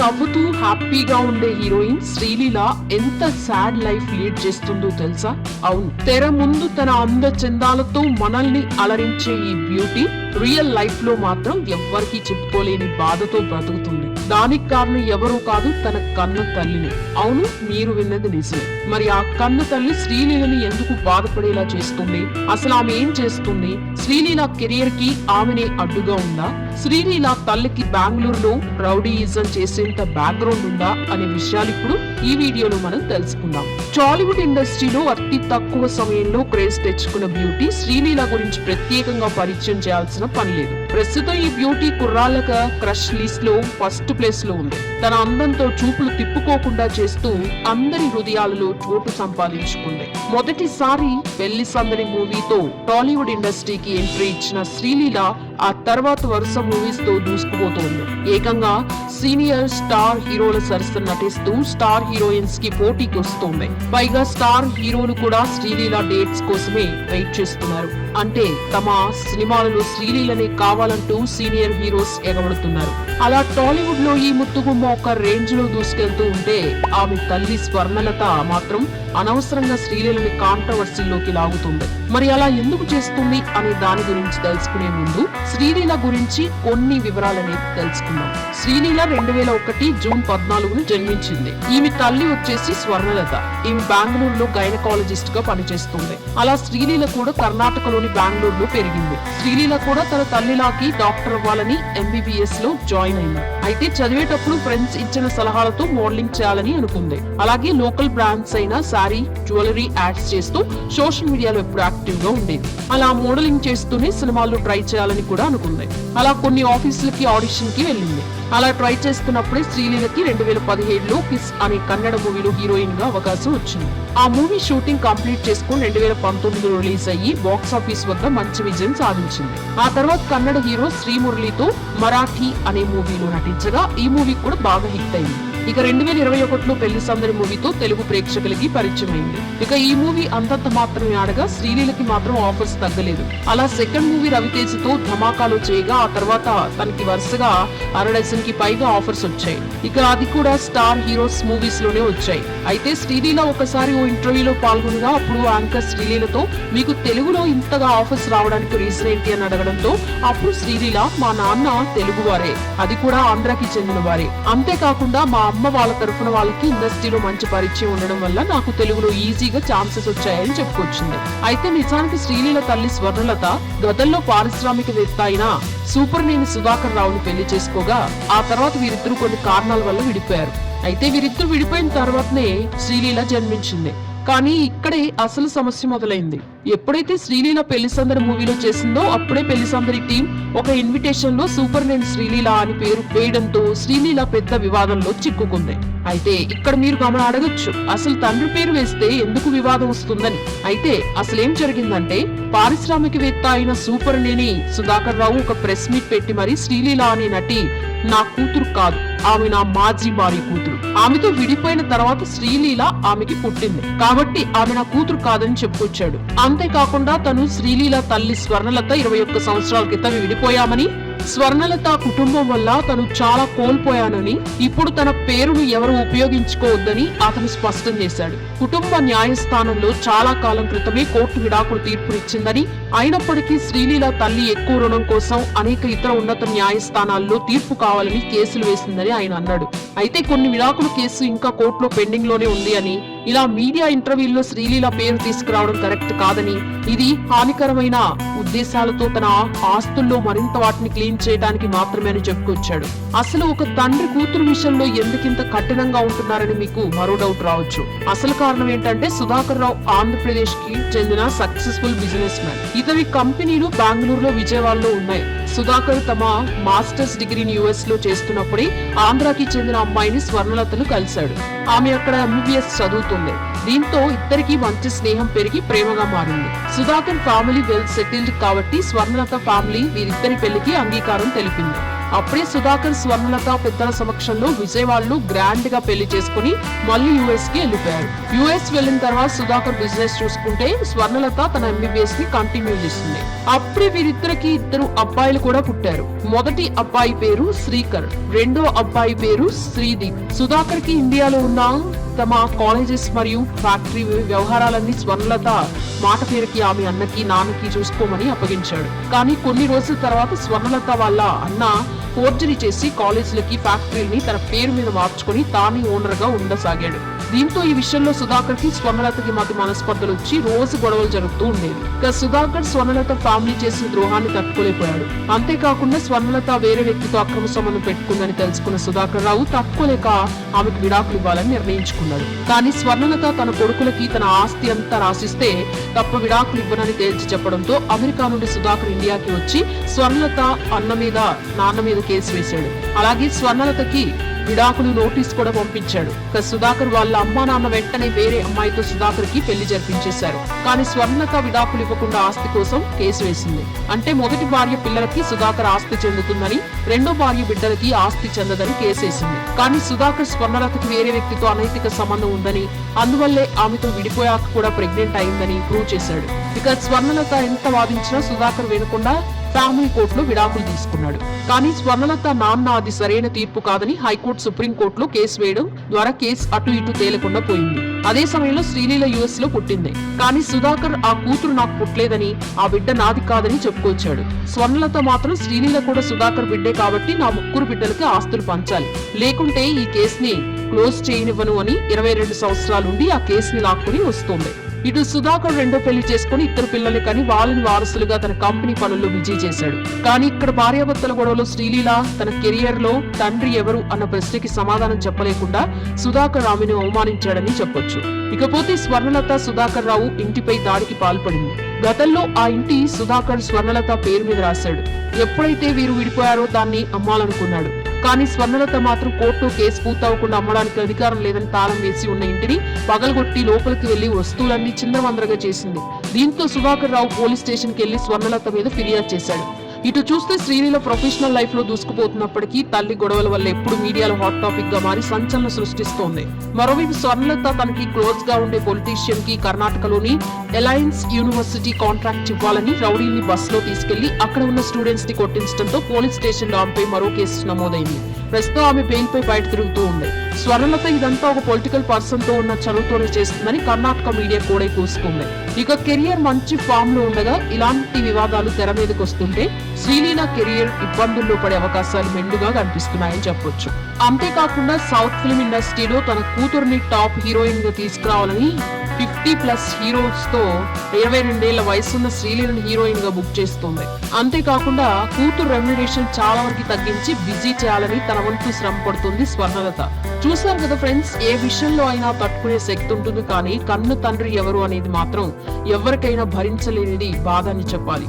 నవ్వుతూ హ్యాపీగా ఉండే హీరోయిన్ శ్రీలీల ఎంత సాడ్ లైఫ్ లీడ్ చేస్తుందో తెలుసా? అవును. తెర ముందు తన అంద చందాలతో మనల్ని అలరించే ఈ బ్యూటీ రియల్ లైఫ్లో మాత్రం ఎవ్వరికీ చెప్పుకోలేని బాధతో బ్రతుకుతుంది. దానికి కారణం ఎవరూ కాదు తన కన్న తల్లిని. అవును మీరు విన్నది నిజమే. మరి ఆ కన్న తల్లి శ్రీలీలని ఎందుకు బాధపడేలా చేస్తుంది? అసలు ఆమె ఏం చేస్తుంది? శ్రీలీల కెరియర్కి ఆమెనే అడ్డుగా ఉందా? శ్రీలీల తల్లికి బెంగళూరులో రౌడీయిజం చేసేంత బ్యాక్గ్రౌండ్ ఉందా అనే విషయాలు ఇప్పుడు ఈ వీడియోలో మనం తెలుసుకుందాం. టాలీవుడ్ ఇండస్ట్రీలో అతి తక్కువ సమయంలో క్రేజ్ తెచ్చుకున్న బ్యూటీ శ్రీలీల గురించి ప్రత్యేకంగా పరిచయం చేయాల్సిన పని లేదు. ప్రస్తుతం ఈ బ్యూటీ కుర్రాళ్ళక క్రష్ లిస్ట్లో ఫస్ట్ ప్లేస్లో ఉంది. తన అందంతో చూపులు తిప్పుకోకుండా చేస్తూ అందరి హృదయాలలో చోటు సంపాదించుకుంది. మొదటిసారి పెళ్ళి సందడి మూవీతో టాలీవుడ్ ఇండస్ట్రీకి ఎంట్రీ ఇచ్చిన శ్రీలీల ఆ తర్వాత వరుస మూవీస్తో దూసుకుపోతోంది. ఏకంగా సీనియర్ స్టార్ హీరోల సరసన నటిస్తూ స్టార్ హీరోయిన్స్కి పోటీకి వస్తోంది పైగా స్టార్ హీరోలు కూడా శ్రీలీల డేట్స్ కోసమే వెయిట్ చేస్తున్నారు. అంటే తమ సినిమాలలో శ్రీలీలనే కావాలంటూ సీనియర్ హీరోస్ ఎగబడుతున్నారు. అలా టాలీవుడ్లో ఈ ముత్తుగుమ్మ ఒక రేంజ్లో దూసుకెళ్తూ ఉంటే ఆమె తల్లి స్వర్ణలత మాత్రం అనవసరంగా శ్రీలీలని కాంట్రవర్సీలోకి లాగుతుంది. మరి అలా ఎందుకు చేస్తుంది అనే దాని గురించి తెలుసుకునే ముందు శ్రీలీల గురించి కొన్ని వివరాలని తెలుసుకుందాం. శ్రీలీల రెండు వేల ఒకటి జూన్ పద్నాలుగున జన్మించింది. ఈమె తల్లి వచ్చేసి స్వర్ణలత. ఈమె బెంగళూరులో గైనకాలజిస్ట్గా పనిచేస్తుంది. అలా శ్రీలీల కూడా కర్ణాటకలోని బెంగళూరులో పెరిగింది. శ్రీలీల కూడా తన తల్లిలాకి డాక్టర్ అవ్వాలని ఎంబీబీఎస్లో జాయిన్ అయింది. అయితే చదివేటప్పుడు ఫ్రెండ్స్ ఇచ్చిన సలహాలతో మోడలింగ్ చేయాలని అనుకుంది. అలాగే లోకల్ బ్రాండ్స్ అయిన సారీ జ్యువెలరీ యాడ్స్ చేస్తూ సోషల్ మీడియాలో ఎప్పుడు యాక్టివ్గా ఉండేది. అలా మోడలింగ్ చేస్తూనే సినిమాల్లో ట్రై చేయాలని కూడా అనుకుంది. అలా కొన్ని ఆఫీసులకి ఆడిషన్కి వెళ్ళింది. అలా ట్రై చేస్తున్నప్పుడే శ్రీలీలకి రెండు వేల పదిహేడులో కిస్ అనే కన్నడ మూవీలో హీరోయిన్గా అవకాశం వచ్చింది. ఆ మూవీ షూటింగ్ కంప్లీట్ చేసుకుని రెండు వేల పంతొమ్మిదిలో రిలీజ్ అయ్యి బాక్స్ ఆఫీస్ వద్ద మంచి విజయం సాధించింది. ఆ తర్వాత కన్నడ హీరో శ్రీమురళితో మరాఠీ అనే మూవీలో నటించగా ఈ మూవీ కూడా బాగా హిట్ అయింది. ఇక రెండు వేల ఇరవై ఒకటిలో పెళ్ళి సందడి మూవీతో తెలుగు ప్రేక్షకులకి పరిచయమైంది ఇక ఈ మూవీ అంతంత మాత్రమే ఆడగా శ్రీలీలకి మాత్రం ఆఫర్స్ తగ్గలేదు. అలా సెకండ్ మూవీ రవితేజతో ధమాకాలు చేయగా ఆ తర్వాత తనకి వరుసగా అర డజన్కి పైగా ఆఫర్స్ వచ్చాయి. ఇక అది కూడా స్టార్ హీరోస్ మూవీస్లోనే వచ్చాయి. అయితే శ్రీలీల ఒకసారి ఓ ఇంటర్వ్యూలో పాల్గొనగా అప్పుడు యాంకర్ శ్రీలీలతో మీకు తెలుగులో ఇంతగా ఆఫర్స్ రావడానికి రీజన్ ఏంటి? అని అడగడంతో అప్పుడు శ్రీలీల మా నాన్న తెలుగు వారే అది కూడా ఆంధ్రాకి చెందిన వారే అంతేకాకుండా మా అమ్మ వాళ్ళ తరఫున వాళ్ళకి ఇండస్ట్రీలో మంచి పరిచయం ఉండడం వల్ల నాకు తెలుగులో ఈజీగా ఛాన్సెస్ వచ్చాయని చెప్పుకొచ్చింది. అయితే నిజానికి శ్రీలీల తల్లి స్వర్ణలత గతంలో పారిశ్రామికవేత్త అయిన సూపర్ నేను సుధాకర్ రావుని పెళ్ళి చేసుకోగా ఆ తర్వాత వీరిద్దరూ కొన్ని కారణాల వల్ల విడిపోయారు. అయితే వీరిద్దరు విడిపోయిన తర్వాతనే శ్రీలీల జన్మించింది. కానీ ఇక్కడే అసలు సమస్య మొదలైంది. ఎప్పుడైతే శ్రీలీల పెళ్ళి సందడి మూవీలో చేసిందో అప్పుడే పెళ్ళి సందడి టీం ఒక ఇన్విటేషన్లో సూపర్ నేమ్ శ్రీలీల అని పేరు వేయడంతో శ్రీలీల పెద్ద వివాదంలో చిక్కుకుంది. అయితే ఇక్కడ మీరు గమన అడగచ్చు అసలు తండ్రి పేరు వేస్తే ఎందుకు వివాదం వస్తుందని. అయితే అసలేం జరిగిందంటే పారిశ్రామికవేత్త అయిన సూపర్ నేని సుధాకర్ రావు ఒక ప్రెస్ మీట్ పెట్టి మరి శ్రీలీల అనే నటి నా కూతురు కాదు. ఆమె నా మాజీ భార్య కూతురు. ఆమెతో విడిపోయిన తర్వాత శ్రీలీల ఆమెకి పుట్టింది. కాబట్టి ఆమె నా కూతురు కాదని చెప్పుకొచ్చాడు. అంతేకాకుండా తను శ్రీలీల తల్లి స్వర్ణలత ఇరవై ఒక్క సంవత్సరాల క్రితం విడిపోయామని స్వర్ణలత కుటుంబం వల్ల తను చాలా కోల్పోయానని ఇప్పుడు తన పేరును ఎవరు ఉపయోగించుకోవద్దని అతను స్పష్టం చేశాడు. కుటుంబ న్యాయస్థానంలో చాలా కాలం క్రితమే కోర్టు విడాకులు తీర్పునిచ్చిందని అయినప్పటికీ శ్రీలీల తల్లి ఎక్కువ రుణం కోసం అనేక ఇతర ఉన్నత న్యాయస్థానాల్లో తీర్పు కావాలని కేసులు వేసిందని ఆయన అన్నాడు. అయితే కొన్ని విడాకుల కేసు ఇంకా కోర్టులో పెండింగ్లోనే ఉంది అని. ఇలా మీడియా ఇంటర్వ్యూల్లో శ్రీలీల పేరు తీసుకురావడం కరెక్ట్ కాదని ఇది హానికరమైన ఉద్దేశాలతో తన ఆస్తుల్లో మరింత వాటిని క్లీన్ చేయడానికి మాత్రమే అని చెప్పుకొచ్చాడు. అసలు ఒక తండ్రి కూతురు విషయంలో ఎందుకింత కఠినంగా ఉంటున్నారని మీకు మరో డౌట్ రావచ్చు. అసలు కారణం ఏంటంటే సుధాకర్ రావు ఆంధ్రప్రదేశ్కి చెందిన సక్సెస్ఫుల్ బిజినెస్ మ్యాన్ ఇతని కంపెనీలు బెంగళూరులో విజయవాడలో ఉన్నాయి. సుధాకర్ తమ మాస్టర్స్ డిగ్రీని యుఎస్లో చేస్తున్నప్పుడే ఆంధ్రాకి చెందిన అమ్మాయిని స్వర్ణలతను కలిశాడు. ఆమె అక్కడ ఎంబీబీఎస్ చదువుతుంది. దీంతో ఇద్దరికి మంచి స్నేహం పెరిగి ప్రేమగా మారింది. సుధాకర్ ఫ్యామిలీ వెల్ సెటిల్డ్ కాబట్టి స్వర్ణలత ఫ్యామిలీ వీరిద్దరి పెళ్ళికి అంగీకారం తెలిపింది. అప్పుడే సుధాకర్ స్వర్ణలత పెద్దల సమక్షంలో విజయవాడలో గ్రాండ్గా పెళ్ళి చేసుకుని మళ్ళీ యుఎస్కి వెళ్ళిపోయారు యుఎస్ వెళ్ళిన తర్వాత సుధాకర్ బిజినెస్ చూసుకుంటే స్వర్ణలత తన ఎంబీబీఎస్ని కంటిన్యూ చేస్తుంది. అప్పుడే వీరిద్దరికి ఇద్దరు అబ్బాయిలు కూడా పుట్టారు. మొదటి అబ్బాయి పేరు శ్రీకర్ రెండో అబ్బాయి పేరు శ్రీదీప్. సుధాకర్కి ఇండియాలో ఉన్న తమ కాలేజెస్ మరియు ఫ్యాక్టరీ వ్యవహారాలన్నీ స్వర్ణలత మాట పేరుకి ఆమె అన్నకి నాన్నకి చూసుకోమని అప్పగించాడు. కానీ కొన్ని రోజుల తర్వాత స్వర్ణలత వాళ్ళ అన్న ఫోర్జరీ చేసి కాలేజీలకి ఫ్యాక్టరీని తన పేరు మీద మార్చుకుని తానే ఓనర్గా ఉండసాగాడు. దీంతో ఈ విషయంలో సుధాకర్కి స్వర్ణలతకి మధ్య మనస్పర్ధలు వచ్చి రోజు గొడవలు జరుగుతూ ఉండేవి. ఇక సుధాకర్ స్వర్ణలత ఫ్యామిలీ చేసిన ద్రోహాన్ని తట్టుకోలేకపోయాడు. అంతేకాకుండా స్వర్ణలత వేరే వ్యక్తితో అక్రమ సంబంధం పెట్టుకుందని తెలుసుకున్న సుధాకర్ రావు తట్టుకోలేక ఆమెకు విడాకులు ఇవ్వాలని నిర్ణయించుకున్నాడు. కానీ స్వర్ణలత తన కొడుకులకి తన ఆస్తి అంతా రాసిస్తే తప్ప విడాకులు ఇవ్వనని తేల్చి చెప్పడంతో అమెరికా నుండి సుధాకర్ ఇండియాకి వచ్చి స్వర్ణలత అన్న మీద నాన్న మీద కేసు వేశాడు. అలాగే స్వర్ణలతకి విడాకులు నోటీస్ కూడా పంపించాడు. ఇక సుధాకర్ వాళ్ళ అమ్మా నాన్న వెంటనే వేరే అమ్మాయితో సుధాకర్కి పెళ్ళి జరిపించేశారు. కానీ స్వర్ణత విడాకులు ఇవ్వకుండా ఆస్తి కోసం కేసు వేసింది. అంటే మొదటి భార్య పిల్లలకి సుధాకర్ ఆస్తి చెందుతుందని రెండో భార్య బిడ్డలకి ఆస్తి చెందదని కేసేసింది కానీ సుధాకర్ స్వర్ణలతకి వేరే వ్యక్తితో అనైతిక సంబంధం ఉందని అందువల్లే ఆమెతో విడిపోయాక కూడా ప్రెగ్నెంట్ అయిందని ప్రూవ్ చేశాడు. ఇక స్వర్ణలత ఎంత వాదించినా సుధాకర్ వినకుండా ఫ్యామిలీ కోర్టులో విడాకులు తీసుకున్నాడు. కానీ స్వర్ణలత నాన్న అది సరైన తీర్పు కాదని హైకోర్టు సుప్రీంకోర్టులో కేసు వేయడం ద్వారా కేసు అటు ఇటు తేలకుండా పోయింది. అదే సమయంలో శ్రీలీల యుఎస్లో పుట్టింది. కానీ సుధాకర్ ఆ కూతురు నాకు పుట్టలేదని ఆ బిడ్డ నాది కాదని చెప్పుకొచ్చాడు. స్వర్ణలత మాత్రం శ్రీలీల కూడా సుధాకర్ బిడ్డే కాబట్టి నా ముగ్గురు బిడ్డలకి ఆస్తులు పంచాలి. లేకుంటే ఈ కేసుని క్లోజ్ చేయనివ్వను అని ఇరవై రెండు సంవత్సరాలుండి ఆ కేసుని లాక్కుని వస్తుంది. ఇటు సుధాకర్ రెండో పెళ్ళి చేసుకుని ఇద్దరు పిల్లలు కని వాళ్ళని వారసులుగా తన కంపెనీ పనుల్లో బిజీ చేశాడు. కానీ ఇక్కడ భార్యాభర్తల గొడవలో శ్రీలీల తన కెరియర్లో తండ్రి ఎవరు అన్న ప్రశ్నకి సమాధానం చెప్పలేకుండా సుధాకర్ ఆమెను అవమానించాడని చెప్పొచ్చు. ఇకపోతే స్వర్ణలత సుధాకర్ రావు ఇంటిపై దాడికి పాల్పడింది. గతంలో ఆ ఇంటి సుధాకర్ స్వర్ణలత పేరు మీద రాశాడు. ఎప్పుడైతే వీరు విడిపోయారో దాన్ని అమ్మాలనుకున్నాడు. కానీ స్వర్ణలత మాత్రం కోర్టు కేసు పూర్తవకుండా అమ్మడానికి అధికారం లేదని తాళం వేసి ఉన్న ఇంటిని పగలగొట్టి లోపలికి వెళ్ళి వస్తువులన్నీ చిందరవందరగా చేసింది. దీంతో సుధాకర్ రావు పోలీస్ స్టేషన్కి వెళ్ళి స్వర్ణలత మీద ఫిర్యాదు చేశాడు. ఇటు చూస్తే శ్రీలీల ప్రొఫెషనల్ లైఫ్లో దూసుకుపోతున్నప్పటికీ తల్లి గొడవల వల్ల ఎప్పుడు మీడియాలో హాట్ టాపిక్గా మారి సంచలనం సృష్టిస్తోంది. మరోవైపు స్వర్ణలత తనకి క్లోజ్గా ఉండే పొలిటీషియన్కి కర్ణాటకలోని ఎలయన్స్ యూనివర్సిటీ కాంట్రాక్ట్ ఇవ్వాలని రౌడీని బస్సులో తీసుకెళ్ళి అక్కడ ఉన్న స్టూడెంట్స్ని కొట్టించడంతో పోలీస్ స్టేషన్లో ఆమెపై మరో కేసు నమోదైంది. ప్రస్తుతం ఆమె బెయిల్ పై బయట తిరుగుతూ ఉంది. స్వర్ణలత ఇదంతా ఒక పొలిటికల్ పర్సన్తో ఉన్న చదువుతోనే చేస్తుందని కర్ణాటక మీడియా కూడా కూసుకుంది. ఇక కెరియర్ మంచి ఫామ్లో ఉండగా ఇలాంటి వివాదాలు తెర మీదకి వస్తుంటే శ్రీలీల కెరియర్ ఇబ్బందుల్లో పడే అవకాశాలు మెండుగా కనిపిస్తున్నాయని చెప్పొచ్చు. అంతేకాకుండా సౌత్ ఫిల్మ్ ఇండస్ట్రీలో తన కూతురుని టాప్ హీరోయిన్గా తీసుకురావాలని ఫిఫ్టీ ప్లస్ హీరోస్తో ఇరవై రెండేళ్ళ వయసున్న శ్రీలీలను హీరోయిన్గా బుక్ చేస్తుంది. అంతేకాకుండా కూతురు రెమ్యునరేషన్ చాలా వరకు తగ్గించి బిజీ చేయాలని తన వంతు శ్రమ పడుతుంది స్వర్ణలత. చూసారు కదా ఫ్రెండ్స్ ఏ విషయంలో అయినా తట్టుకునే శక్తి ఉంటుంది కానీ కన్ను తండ్రి ఎవరు అనేది మాత్రం ఎవరికైనా భరించలేనిది బాధ అని చెప్పాలి.